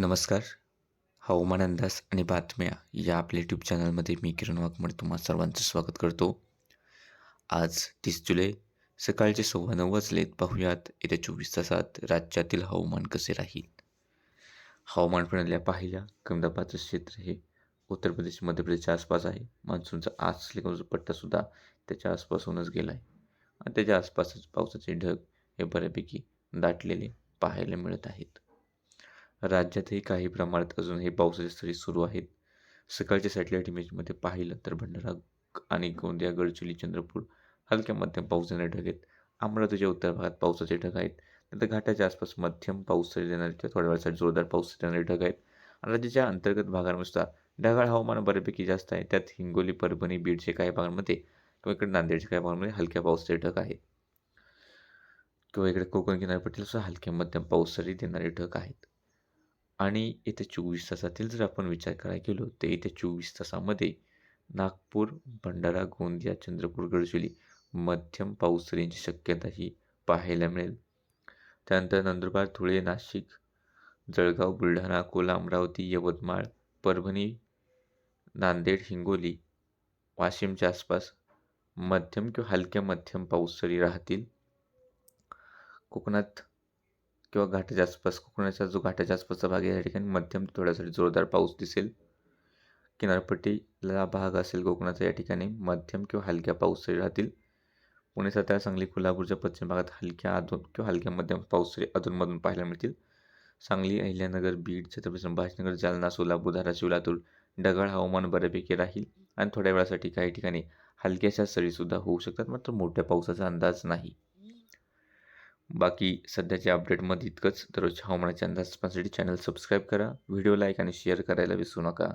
नमस्कार. हवामान अंदाज आणि बातम्या या आपल्या यूट्यूब चॅनलमध्ये मी किरण वाघमोडे तुम्हा सर्वांचं स्वागत करतो. आज तीस जुलै सकाळचे सव्वा नऊ वाजलेत. पाहूयात येत्या चोवीस तासात राज्यातील हवामान कसे राहील? हवामान प्रणाल्या पाहिल्या. कमी दाबाचं क्षेत्र हे उत्तर प्रदेश मध्य प्रदेशच्या आसपास आहे. मान्सूनचा आज असलेला पट्टासुद्धा त्याच्या आसपासूनच गेला आहे आणि त्याच्या आसपासच पावसाचे ढग हे बऱ्यापैकी दाटलेले पाहायला मिळत आहेत. राज्यातही काही प्रमाणात अजूनही पावसाच्या सरी सुरू आहेत. सकाळच्या सॅटेलाईट इमेजमध्ये पाहिलं तर भंडारा आणि गोंदिया गडचिरोली चंद्रपूर हलक्या मध्यम पाऊस देणारे ढग आहेत अमरावतीच्या उत्तर भागात पावसाचे ढग आहेत. नंतर घाटाच्या आसपास मध्यम पाऊस देणारे किंवा थोड्या वेळासाठी जोरदार पाऊस देणारे ढग आहेत. आणि राज्याच्या अंतर्गत भागांनुसार ढगाळ हवामान बऱ्यापैकी जास्त आहे. त्यात हिंगोली परभणी बीडच्या काही भागांमध्ये किंवा इकडे नांदेडच्या काही भागांमध्ये हलक्या पावसाचे ढग आहेत. किंवा इकडे कोकण किनारपट्टीला सुद्धा हलक्या मध्यम पाऊस सरी देणारे ढग आहेत. आणि येत्या चोवीस तासातील जर आपण विचार करायला गेलो तर येत्या चोवीस तासामध्ये नागपूर भंडारा गोंदिया चंद्रपूर गडचिरोली मध्यम पाऊस सरींची शक्यता ही पाहायला मिळेल. त्यानंतर नंदुरबार धुळे नाशिक जळगाव बुलढाणा अकोला अमरावती यवतमाळ परभणी नांदेड हिंगोली वाशिमच्या आसपास मध्यम किंवा हलक्या मध्यम पाऊस सरी राहतील. कोकणात किंवा घाटाच्या आसपास कोकणाचा जो घाटाच्या आसपासचा भाग आहे या ठिकाणी मध्यम थोड्यासाठी जोरदार पाऊस दिसेल. किनारपट्टीला भाग असेल कोकणाचा या ठिकाणी मध्यम किंवा हलक्या पाऊस राहतील. पुणे सातारा सांगली कोल्हापूरच्या पश्चिम भागात हलक्या अधून किंवा हलक्या मध्यम पाऊस अधूनमधून पाहायला मिळतील. सांगली अहिल्यानगर बीड छत्रपती संभाजीनगर जालना सोलापूर धाराशिव लातूर ढगाळ हवामान बऱ्यापैकी राहील. आणि थोड्या वेळासाठी काही ठिकाणी हलक्याशा सरीसुद्धा होऊ शकतात मात्र मोठ्या पावसाचा अंदाज नाही. बाकी सध्याच्या अपडेटमध्ये इतकंच. दररोज हवामानाच्या अंदाज पाहण्यासाठी चॅनल सबस्क्राईब करा. व्हिडिओ लाईक आणि शेअर करायला विसरू नका.